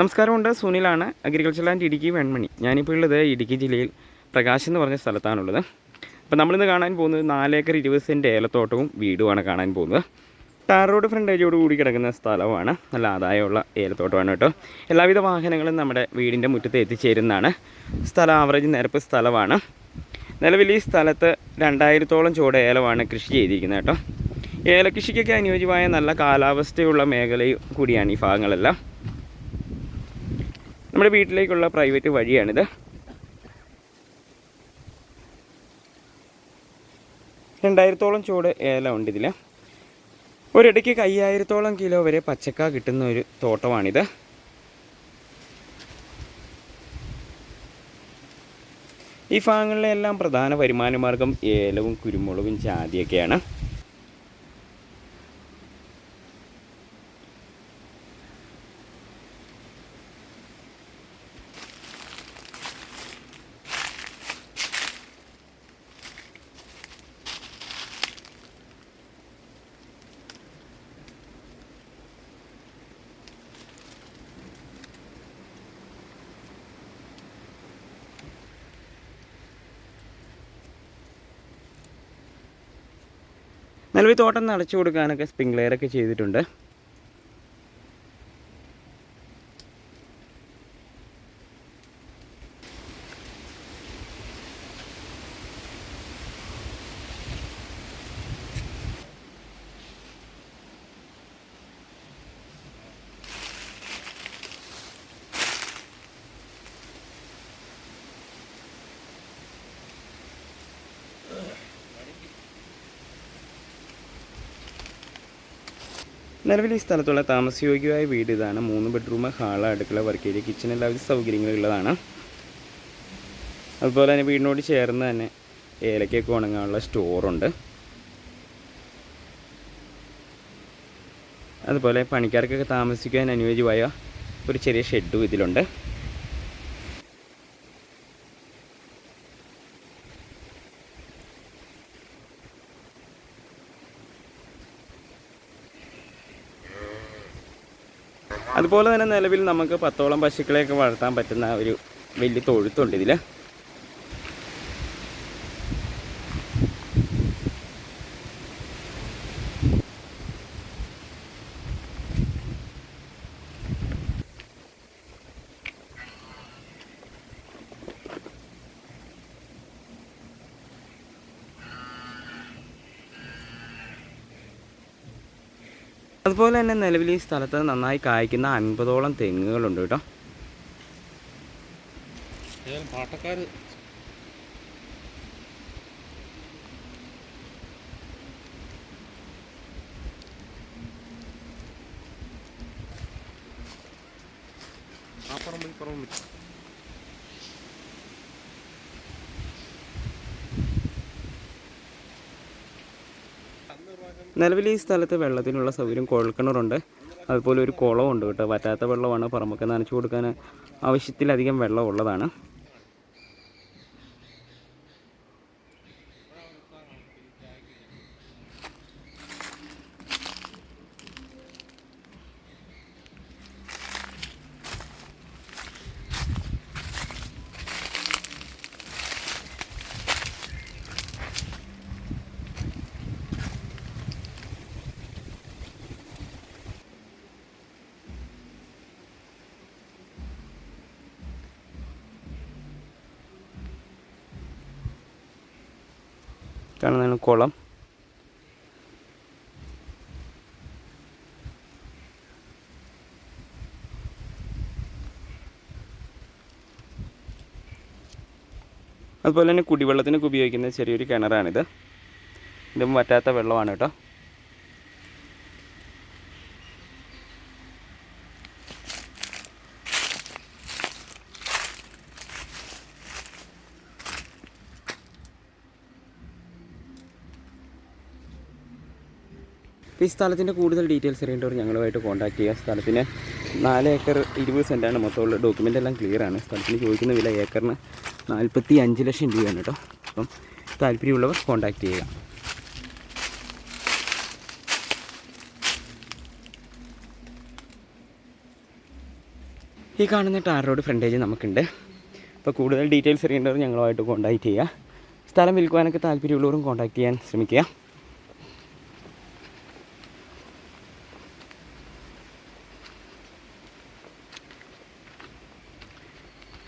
നമസ്കാരമുണ്ട്. സുനിലാണ് agriculture land Idukki Venmani. ഞാനിപ്പോൾ ഉള്ളത് ഇടുക്കി ജില്ലയിൽ പ്രകാശ് എന്ന് പറഞ്ഞ സ്ഥലത്താണുള്ളത്. അപ്പോൾ നമ്മളിന്ന് കാണാൻ പോകുന്നത് നാലേക്കർ ഇരുപത് സെന്റ് ഏലത്തോട്ടവും വീടുമാണ് കാണാൻ പോകുന്നത്. ടാർ റോഡ് ഫ്രണ്ടേജോട് കൂടി കിടക്കുന്ന സ്ഥലമാണ്. നല്ല ആദായമുള്ള ഏലത്തോട്ടമാണ് കേട്ടോ. എല്ലാവിധ വാഹനങ്ങളും നമ്മുടെ വീടിന്റെ മുറ്റത്ത് എത്തിച്ചേരുന്നതാണ്. സ്ഥലം ആവറേജ് നിരപ്പ് സ്ഥലമാണ്. നിലവിൽ ഈ സ്ഥലത്ത് രണ്ടായിരത്തോളം ചുവട് ഏലമാണ് കൃഷി ചെയ്തിരിക്കുന്നത് കേട്ടോ. ഏലകൃഷിക്കൊക്കെ അനുയോജ്യമായ നല്ല കാലാവസ്ഥയുള്ള മേഖലയും കൂടിയാണ് ഈ ഭാഗങ്ങളെല്ലാം. നമ്മുടെ വീട്ടിലേക്കുള്ള പ്രൈവറ്റ് വഴിയാണിത്. രണ്ടായിരത്തോളം ചൂട് ഏലം ഉണ്ട് ഇതിൽ ഒരിടയ്ക്ക് അയ്യായിരത്തോളം കിലോ വരെ പച്ചക്ക കിട്ടുന്ന ഒരു തോട്ടമാണിത്. ഈ ഭാഗങ്ങളിലെല്ലാം പ്രധാന വരുമാന മാർഗം ഏലവും കുരുമുളകും ജാതിയൊക്കെയാണ്. നിലവിൽ തോട്ടം നടച്ചു കൊടുക്കാനൊക്കെ സ്പ്രിംഗ്ലെയറൊക്കെ ചെയ്തിട്ടുണ്ട്. നിലവിൽ ഈ സ്ഥലത്തുള്ള താമസയോഗ്യമായ വീട് ഇതാണ്. മൂന്ന് ബെഡ്റൂം ഹാൾ അടുക്കള വർക്ക് ഏരിയ കിച്ചൺ എല്ലാവിധ സൗകര്യങ്ങളും ഉള്ളതാണ് അതുപോലെ തന്നെ വീടിനോട് ചേർന്ന് തന്നെ ഏലക്കൊക്കെ ഉണങ്ങാനുള്ള സ്റ്റോറുണ്ട്. അതുപോലെ പണിക്കാർക്കൊക്കെ താമസിക്കാൻ അനുയോജ്യമായ ഒരു ചെറിയ ഷെഡും ഇതിലുണ്ട്. അതുപോലെ തന്നെ നിലവിൽ നമുക്ക് പത്തോളം പശുക്കളെയൊക്കെ വളർത്താൻ പറ്റുന്ന ഒരു വലിയ തൊഴുത്തുണ്ട് ഇതിൽ അതുപോലെ തന്നെ നിലവിൽ ഈ സ്ഥലത്ത് നന്നായി കായ്ക്കുന്ന അൻപതോളം തെങ്ങുകളുണ്ട് കേട്ടോ. പാട്ടക്കാർ ആ പറമ്പ് നിലവിൽ ഈ സ്ഥലത്ത് വെള്ളത്തിനുള്ള സൗകര്യം കുഴൽക്കിണറുണ്ട്. അതുപോലെ ഒരു കുളമുണ്ട് കേട്ടോ. വറ്റാത്ത വെള്ളമാണ് പറമ്പൊക്കെ നനച്ചു കൊടുക്കാൻ ആവശ്യത്തിലധികം വെള്ളം കാണുന്നതാണ് കുളം. അതുപോലെ തന്നെ കുടിവെള്ളത്തിനൊക്കെ ഉപയോഗിക്കുന്ന ചെറിയൊരു കിണറാണിത്. ഇതും വറ്റാത്ത വെള്ളമാണ് കേട്ടോ. ഈ സ്ഥലത്തിന്റെ കൂടുതൽ ഡീറ്റെയിൽസ് അറിയേണ്ടവർ ഞങ്ങളുമായിട്ട് കോൺടാക്ട് ചെയ്യുക. സ്ഥലത്തിന് നാല് ഏക്കർ ഇരുപത് സെന്റാണ് മൊത്തമുള്ള ഡോക്യുമെന്റ് എല്ലാം ക്ലിയർ ആണ്. സ്ഥലത്തിന് ചോദിക്കുന്ന വില ഏക്കറിന് നാൽപ്പത്തി അഞ്ച് ലക്ഷം രൂപയാണ് കേട്ടോ. അപ്പം താല്പര്യമുള്ളവർ കോൺടാക്ട് ചെയ്യുക. ഈ കാണുന്ന ടാർ റോഡ് ഫ്രണ്ടേജ് നമുക്കുണ്ട്. അപ്പോൾ കൂടുതൽ ഡീറ്റെയിൽസ് അറിയേണ്ടവർ ഞങ്ങളുമായിട്ട് കോൺടാക്ട് ചെയ്യുക. സ്ഥലം വിൽക്കുവാനൊക്കെ താല്പര്യമുള്ളവരും കോൺടാക്ട് ചെയ്യാൻ ശ്രമിക്കുക.